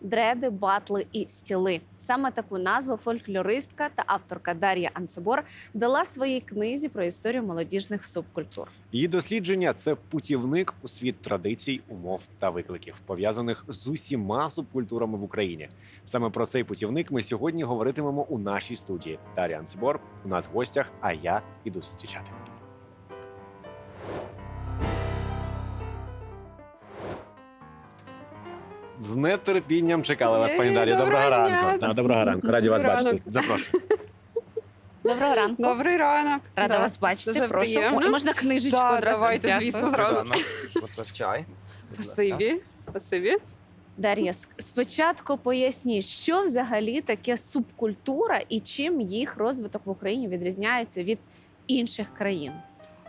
дреди, батли і стіли. Саме таку назву фольклористка та авторка Дар'я Анцебор дала своїй книзі про історію молодіжних субкультур. Її дослідження це путівник у світ традицій, умов та викликів, пов'язаних з усіма субкультурами в Україні. Саме про цей путівник ми сьогодні говоритимемо у нашій студії. Дар'я Анцебор у нас в гостях, а я іду зустрічати. З нетерпінням чекали вас, пані Дар'я. Доброго доброго ранку. дня. Да, Доброго ранку. Раді вас Доброго бачити. Запрошую. Доброго ранку. Добрий ранок. Рада Да. вас бачити. Дуже Прошу. приємно. Можна книжечку Да, одразу? давайте, Дякую. звісно, зразу. От чай. будь ласка. Спасибі. Спасибі. Дар'я, с- спочатку поясніть, що взагалі таке субкультура і чим їх розвиток в Україні відрізняється від інших країн.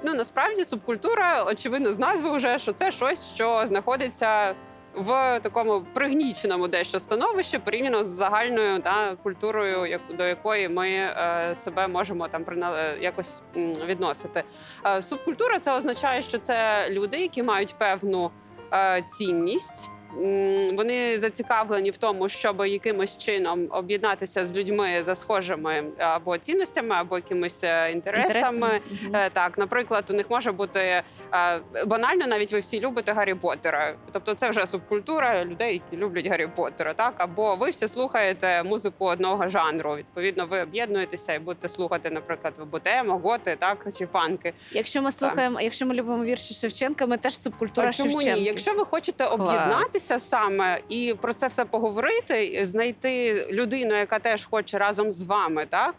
Ну насправді субкультура, очевидно, з назви вже що це щось, що знаходиться в такому пригніченому дещо становищі порівняно з загальною да, культурою, як- до якої ми е, себе можемо там прина- е, якось відносити. Е, субкультура це означає, що це люди, які мають певну е, цінність. Вони зацікавлені в тому, щоб якимось чином об'єднатися з людьми за схожими або цінностями, або якимись е, інтересами. Мгм. Е, Так, наприклад, у них може бути е, банально, навіть ви всі любите Гаррі Поттера. Тобто, це вже субкультура людей, які люблять Гаррі Поттера. Так, або ви всі слухаєте музику одного жанру. Відповідно, ви об'єднуєтеся і будете слухати, наприклад, ви готи, так чи панки. Якщо ми слухаємо, якщо ми любимо вірші Шевченка, ми теж субкультура А чому Шевченківців. ні? Якщо ви хочете Клас. Об'єднатися саме і про це все поговорити, знайти людину, яка теж хоче разом з вами, так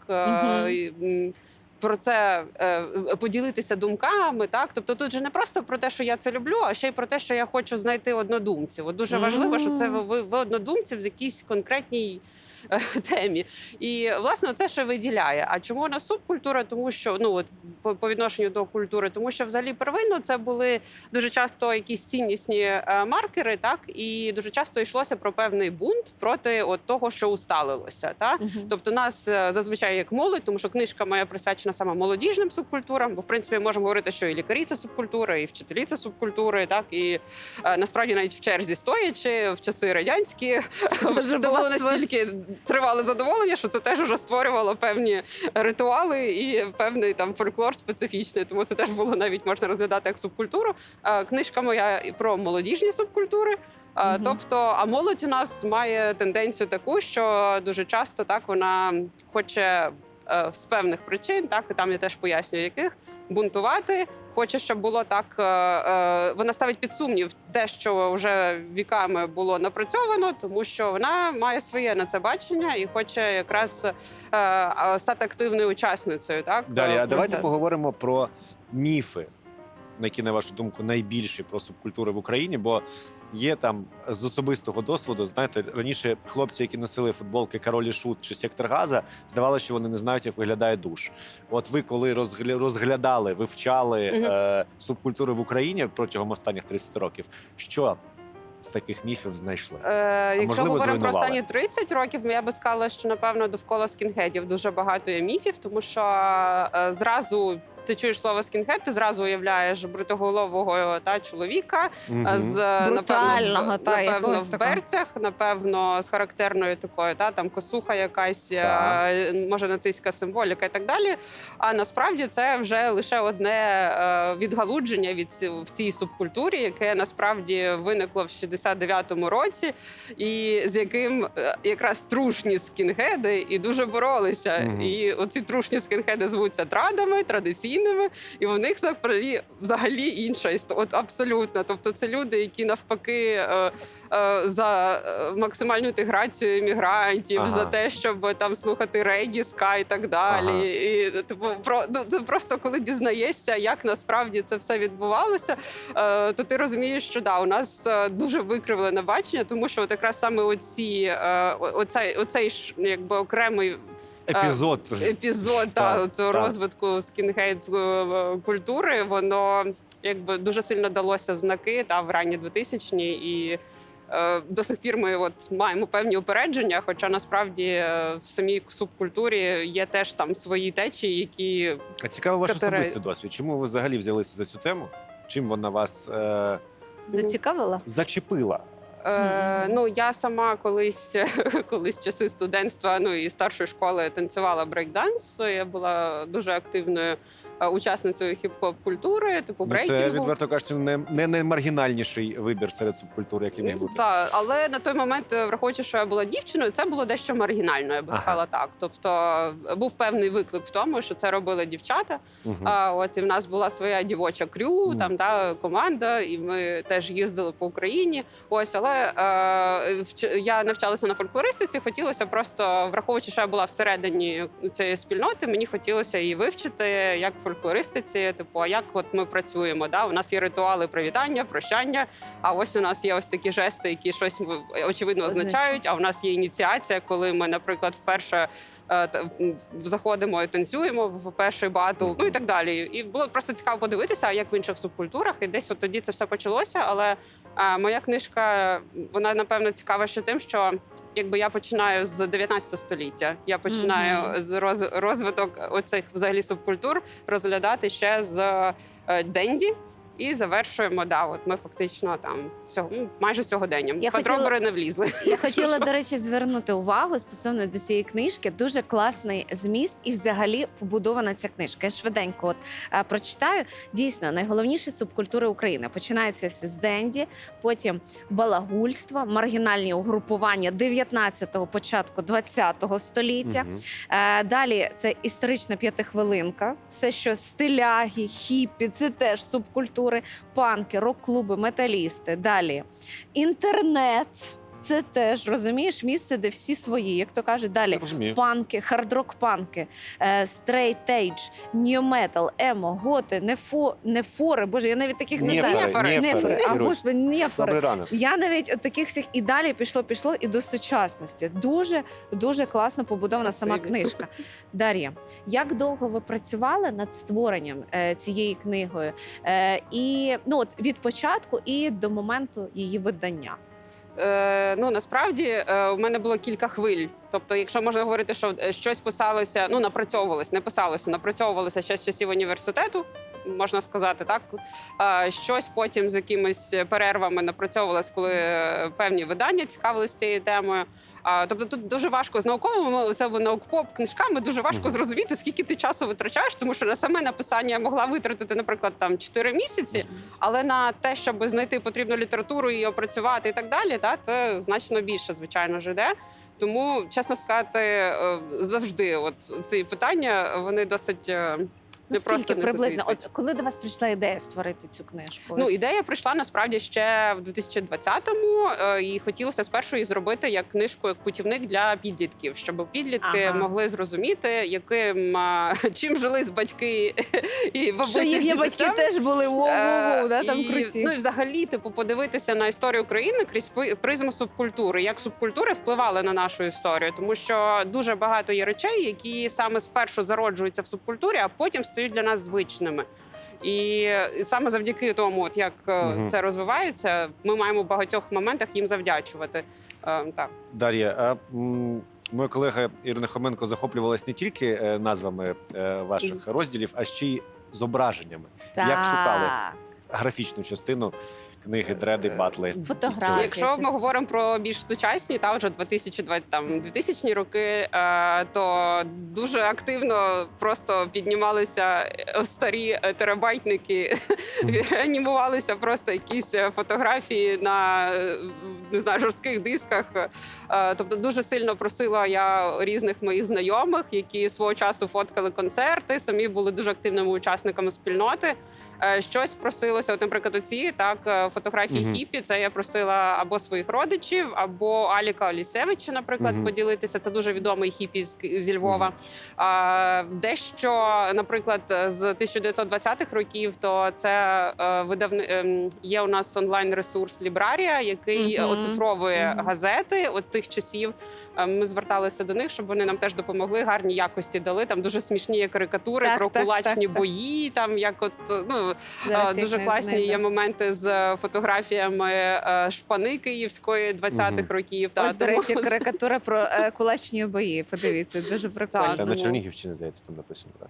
м, про це е, поділитися думками, так тобто тут же не просто про те, що я це люблю, а ще й про те, що я хочу знайти однодумців. От дуже важливо, що це ви, ви, ви однодумці в якійсь конкретній. Темі і власне це що виділяє. А чому вона субкультура? Тому що ну от по, відношенню до культури, тому що взагалі первинно це були дуже часто якісь ціннісні е, маркери, так і дуже часто йшлося про певний бунт проти от того, що усталилося. Так? Мгм. Тобто нас е, зазвичай як молодь, тому що книжка моя присвячена саме молодіжним субкультурам, бо в принципі можемо говорити, що і лікарі це субкультура, і вчителі це субкультури, так і е, насправді навіть в черзі стоячи в часи радянські це було було настільки тривале задоволення, що це теж вже створювало певні ритуали і певний там фольклор специфічний. Тому це теж було навіть можна розглядати як субкультуру. Книжка моя про молодіжні субкультури. Е, Мгм. Тобто, а молодь у нас має тенденцію таку, що дуже часто так вона хоче е, з певних причин, так і там я теж пояснюю, яких бунтувати. Хоче, щоб було так. е, е, Вона ставить під сумнів те, що вже віками було напрацьовано, тому що вона має своє на це бачення і хоче якраз е, стати активною учасницею. Так Далі, а давайте поговоримо про міфи, які, на вашу думку, найбільші про субкультури в Україні, бо є там з особистого досвіду, знаєте, раніше хлопці, які носили футболки Король і Шут чи Сектор Газа, здавалося, що вони не знають, як виглядає душ. От ви, коли розгля- розглядали, вивчали Мгм. е, субкультури в Україні протягом останніх 30 років, що з таких міфів знайшли? Е, якщо говоримо про останні 30 років, я би сказала, що напевно довкола скінхедів дуже багато є міфів, тому що е, зразу. Ти чуєш слово скінхед, ти зразу уявляєш бритоголового та чоловіка а з напевно, в, та, напевно в берцях, напевно, з характерною такою, та там косуха, якась Так. е, може нацистська символіка і так далі. А насправді це вже лише одне е, відгалудження від в цій субкультурі, яке насправді виникло в 69-му році, і з яким е, якраз трушні скінхеди і дуже боролися. Мгм. І оці трушні скінхеди звуться традами, традиційними, і в них взагалі, взагалі інша історія. От абсолютно. Тобто, це люди, які навпаки. е, е, За е, максимальну інтеграцію іммігрантів, Ага. за те, щоб там слухати регі, ска і так далі. Ага. І типу, про ну це просто коли дізнаєшся, як насправді це все відбувалося, е, то ти розумієш, що да, у нас дуже викривлене бачення, тому що от якраз саме оці оцей, оцей ж якби окремий Епізод епізод та, цього розвитку скінхейдської культури, воно якби дуже сильно далося в знаки та в ранні 2000-ні і. е, До сих пір ми от маємо певні упередження, хоча насправді е, в самій субкультурі є теж там свої течії, які А цікаво ваш Катерина. особистий досвід. Чому ви взагалі взялися за цю тему? Чим вона вас е, Зацікавила? зачепила? Е, ну я сама колись, колись часи студентства, ну і старшої школи танцювала брейкданс. Я була дуже активною учасницею хіп-хоп культури, типу Ну, Це відверто кажучи, не, не наймаргінальніший вибір серед субкультур, який міг бути. Так, але на той момент, е, враховуючи, що я була дівчиною, це було дещо маргінально, я би Ага. сказала так. Тобто е, був певний виклик в тому, що це робили дівчата. Мгм. А от і в нас була своя дівоча крю, Мгм. там та команда, і ми теж їздили по Україні. Ось, але е, вч- я навчалася на фольклористиці. Хотілося просто, враховуючи, що я була всередині цієї спільноти, мені хотілося її вивчити як фольклористиці. Типу, а як от ми працюємо? Да? У нас є ритуали привітання, прощання. А ось у нас є ось такі жести, які щось е, очевидно означають. А в нас є ініціація, коли ми, наприклад, вперше. е, Заходимо і танцюємо в перший батл, ну і так далі. І було просто цікаво подивитися, як в інших субкультурах. І десь от тоді це все почалося. Але моя книжка вона напевно цікава ще тим, що якби я починаю з 19 століття. Я починаю Мгм. з роз, розвиток оцих взагалі субкультур розглядати ще з е, Денді. І завершуємо, да, от ми фактично там сього, ну, майже сьогоденням. Я хотіла- не влізли. Я хотіла, до речі, звернути увагу стосовно до цієї книжки. Дуже класний зміст і взагалі побудована ця книжка. Я швиденько от е, прочитаю. Дійсно, найголовніші субкультури України починається все з Денді, потім балагульство, маргінальні угрупування 19-го, початку 20-го століття. Мгм. Е, Далі це історична п'ятихвилинка, все, що стиляги, хіппі, це теж субкультури, панки, рок-клуби, металісти. Далі інтернет. Це теж розумієш місце, де всі свої, як то кажуть, далі розумію. панки, хардрок панки, стрейт-ейдж, нью-метал, емо, готи, нефо, нефори. Боже, я навіть таких не знаю. Нефори, Нефори. А Ірусь, господи, нефори. Ранок. Я навіть от таких всіх і далі пішло, пішло і до сучасності. Дуже дуже класно побудована сама книжка. Дар'я, як довго ви працювали над створенням е, цієї книгою? Е, і ну от від початку і до моменту її видання. Е, ну насправді е, у мене було кілька хвиль. Тобто, якщо можна говорити, що е, щось писалося, ну напрацьовувалось, не писалося, напрацьовувалося ще з часів університету. Можна сказати, так щось потім з якимись перервами напрацьовувалось, коли певні видання цікавились цією темою. А, тобто тут дуже важко з науковими це наукпоп книжками. Дуже важко зрозуміти, скільки ти часу витрачаєш, тому що на саме написання я могла витратити, наприклад, там 4 місяці. Але на те, щоб знайти потрібну літературу і опрацювати і так далі, та це значно більше, звичайно ж іде. Тому, чесно сказати, е, завжди, от ці питання вони досить е, Ну, не просто не приблизно? От коли до вас прийшла ідея створити цю книжку? Ну, ідея прийшла насправді ще в 2020-му, е, і хотілося спершу її зробити як книжку, як путівник для підлітків, щоб підлітки Ага. могли зрозуміти, яким чим жили з батьки і бабусі. що їхні батьки теж були воу-воу-воу, да, там і, круті. Ну і взагалі, типу, подивитися на історію України крізь призму субкультури, як субкультури впливали на нашу історію, тому що дуже багато є речей, які саме спершу зароджуються в субкультурі, а потім стають для нас звичними. І саме завдяки тому, от як угу. Це розвивається, ми маємо в багатьох моментах їм завдячувати. Е, так. Дар'я, а моя колега Ірина Хоменко захоплювалась не тільки е, назвами е, ваших розділів, а ще й зображеннями. як шукали? Графічну частину книги, дреди, Е, батли. Фотографії. Якщо ми говоримо про більш сучасні, та вже 2020, там 2000 роки, е, то дуже активно просто піднімалися е, старі терабайтники, анімувалися просто якісь фотографії на не знаю, жорстких дисках. Е, Тобто дуже сильно просила я різних моїх знайомих, які свого часу фоткали концерти, самі були дуже активними учасниками спільноти. Е, Щось просилося, от, наприклад, оці так е, фотографії Мгм. хіпі. Це я просила або своїх родичів, або Аліка Олісевича, наприклад, Мгм. поділитися. Це дуже відомий хіпі з, зі Львова. А, дещо, наприклад, з 1920-х років, то це е, видавни ем, є у нас онлайн ресурс Лібрарія, який Мгм. оцифровує Мгм. газети от тих часів. Е, Ми зверталися до них, щоб вони нам теж допомогли. Гарні якості дали. Там дуже смішні є карикатури Так, про так, кулачні так, так. бої. Там як от ну Зараз е, дуже класні знайду. є моменти з фотографіями е, шпани київської 20-х Мгм. років. Та, Ось, до речі, карикатура про кулачні бої. Подивіться, дуже прикольно. Та на Чернігівщині, здається, там написано. Так.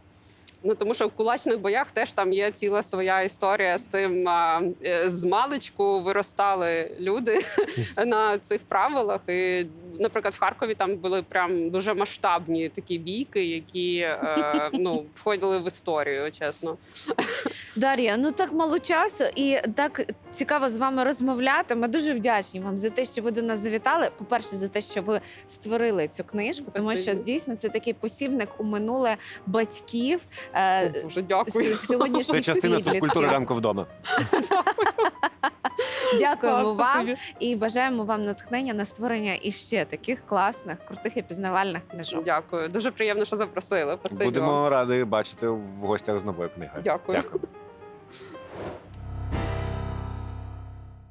Ну тому що в кулачних боях теж там є ціла своя історія з тим. а, З маличку виростали люди на цих правилах. І, наприклад, в Харкові там були прям дуже масштабні такі бійки, які е, ну входили в історію, чесно. Дар'я, ну так мало часу і так цікаво з вами розмовляти. Ми дуже вдячні вам за те, що ви до нас завітали. По-перше, за те, що ви створили цю книжку, тому що дійсно це такий посібник у минуле батьків. е, Дуже дякую. Це частина субкультури ранку вдома. Дякуємо вам і бажаємо вам натхнення на створення іще таких класних, крутих і пізнавальних книжок. Дякую. Дуже приємно, що запросили. Спасибі Будемо вам. раді бачити в гостях з новою книгою. Дякую. Дякую.